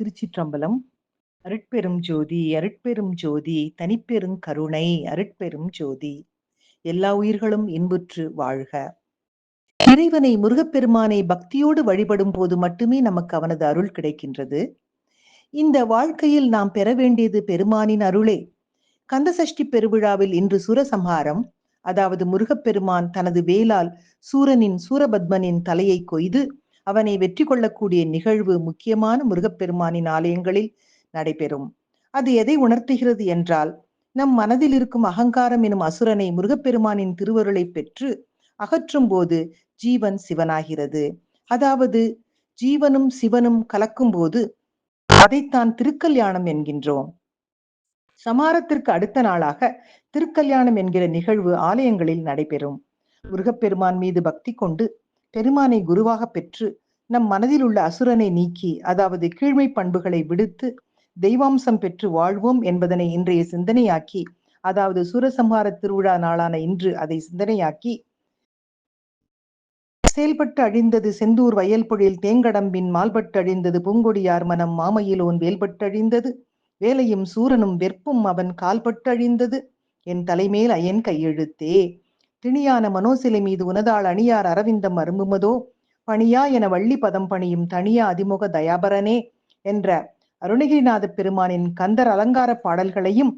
திருச்சிற்றம்பலம் அருட்பெரும் ஜோதி அருட்பெரும் ஜோதி தனிப்பெரும் கருணை அருட்பெரும் ஜோதி. எல்லா உயிர்களும் இன்புற்று வாழ்க. இறைவனை முருகப்பெருமானை பக்தியோடு வழிபடும் போது மட்டுமே நமக்கு அவனது அருள் கிடைக்கின்றது. இந்த வாழ்க்கையில் நாம் பெற வேண்டியது பெருமானின் அருளே. கந்தசஷ்டி பெருவிழாவில் இன்று சூரசம்ஹாரம். அதாவது முருகப்பெருமான் தனது வேலால் சூரனின் சூரபத்மனின் தலையை கொய்து அவனை வெற்றி கொள்ளக்கூடிய நிகழ்வு முக்கியமான முருகப்பெருமானின் ஆலயங்களில் நடைபெறும். அது எதை உணர்த்துகிறது என்றால் நம் மனதில் இருக்கும் அகங்காரம் எனும் அசுரனை முருகப்பெருமானின் திருவருளை பெற்று அகற்றும் போது ஜீவன் சிவனாகிறது. அதாவது ஜீவனும் சிவனும் கலக்கும் போது அதைத்தான் திருக்கல்யாணம் என்கின்றோம். சமாரத்திற்கு அடுத்த நாளாக திருக்கல்யாணம் என்கிற நிகழ்வு ஆலயங்களில் நடைபெறும். முருகப்பெருமான் மீது பக்தி கொண்டு பெருமானை குருவாக பெற்று நம் மனதில் உள்ள அசுரனை நீக்கி அதாவது கீழ்மை பண்புகளை விடுத்து தெய்வாம்சம் பெற்று வாழ்வோம் என்பதனை இன்றைய சிந்தனையாக்கி அதாவது சூரசம்ஹார திருவிழா நாளான இன்று அதை சிந்தனையாக்கி செயல்பட்டு அழிந்தது செந்தூர் வயல்பொழில் தேங்கடம்பின் மால்பட்டு அழிந்தது பூங்கொடியார் மனம் மாமையிலோன் வேல்பட்டு அழிந்தது வேலையும் சூரனும் வெற்பும் அவன் கால்பட்டு அழிந்தது என் தலைமேல் அயன் கையெழுத்தே. திணியான மனோசிலை மீது உனதாள் அணியார் அரவிந்தம் அரும்புமதோ பணியா என வள்ளி பதம் பணியும் தனியா அதிமுக தயாபரனே என்ற அருணகிரிநாத பெருமானின் கந்தர் அலங்கார பாடல்களையும்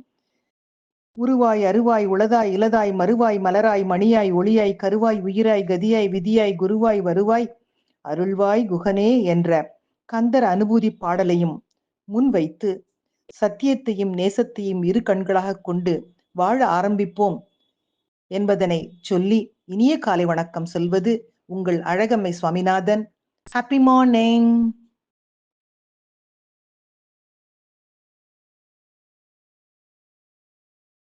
உருவாய் அருவாய் உளதாய் இலதாய் மறுவாய் மலராய் மணியாய் ஒளியாய் கருவாய் உயிராய் கதியாய் விதியாய் குருவாய் வருவாய் அருள்வாய் குகனே என்ற கந்தர் அனுபூதி பாடலையும் முன்வைத்து சத்தியத்தையும் நேசத்தையும் இரு கண்களாக கொண்டு வாழ ஆரம்பிப்போம். என்பதனை சொல்லி இனிய காலை வணக்கம் சொல்வது உங்கள் அழகம்மை சுவாமிநாதன். Happy morning